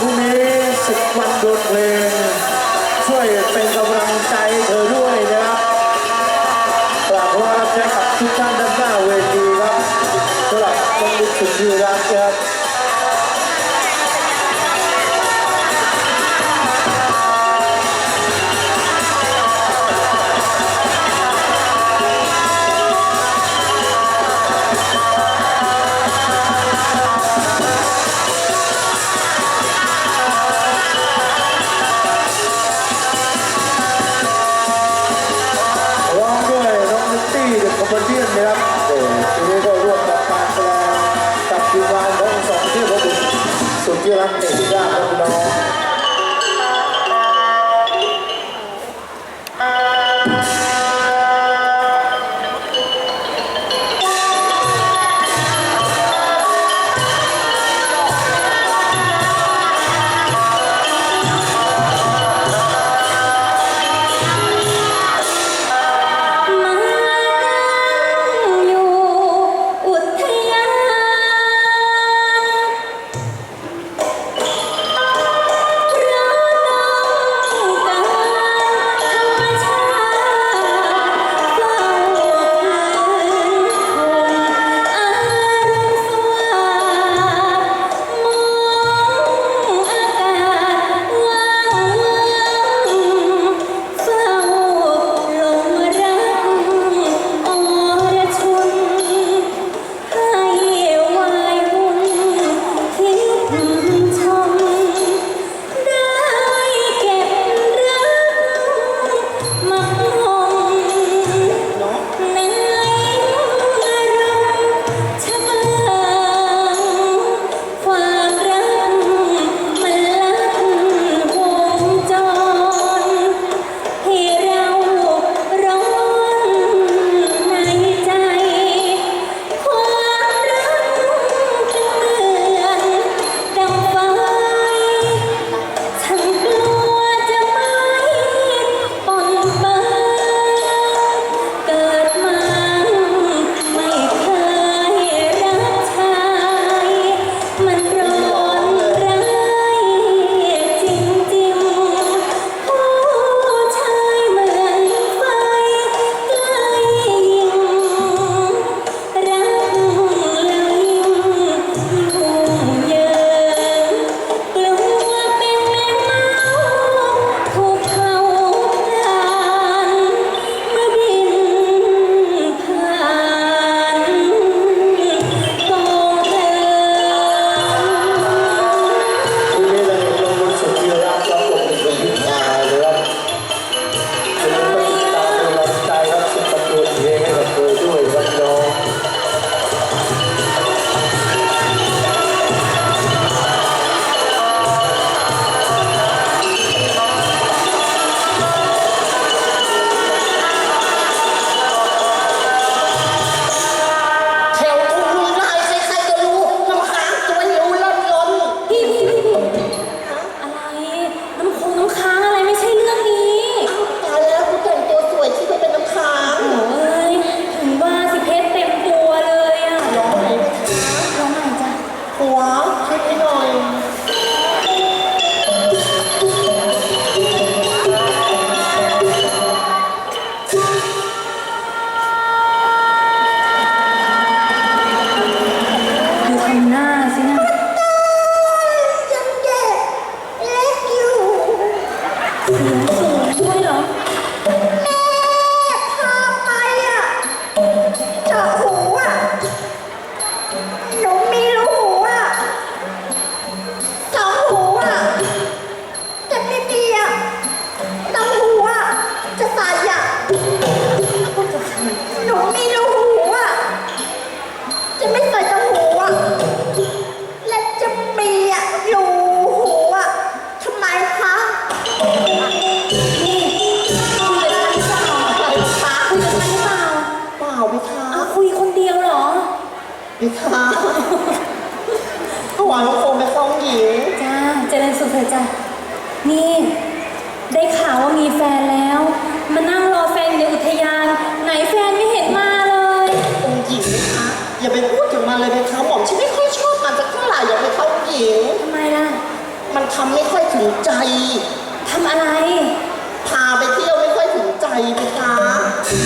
คู่นี้สิบวันโดดเลยช่วยเป็นกำลังใจเธอด้วยนะ นะครับโอ้ทีนี้ก็ร่วมกับการแปลกับทีมงานของสองที่พระบุตสุดที่รักเด็กที่ ช่วยเหรอ ค่ะหวานของฟมเป็นทรงหญิงจ้าเจริญสุขเถยะจ้ะนี่ ได้ข่าวว่ามีแฟนแล้ว มานั่งรอแฟนในอุทยาน ไหนแฟนไม่เห็นมาเลย องหญิงนะคะอย่าไปพูดถึงมันเลยนะคะหม่อมฉันไม่ค่อยชอบมันสักเท่าไหร่อย่าไปเข้าหญิง ทำไมล่ะ มันทำไม่ค่อยถึงใจ ทำอะไร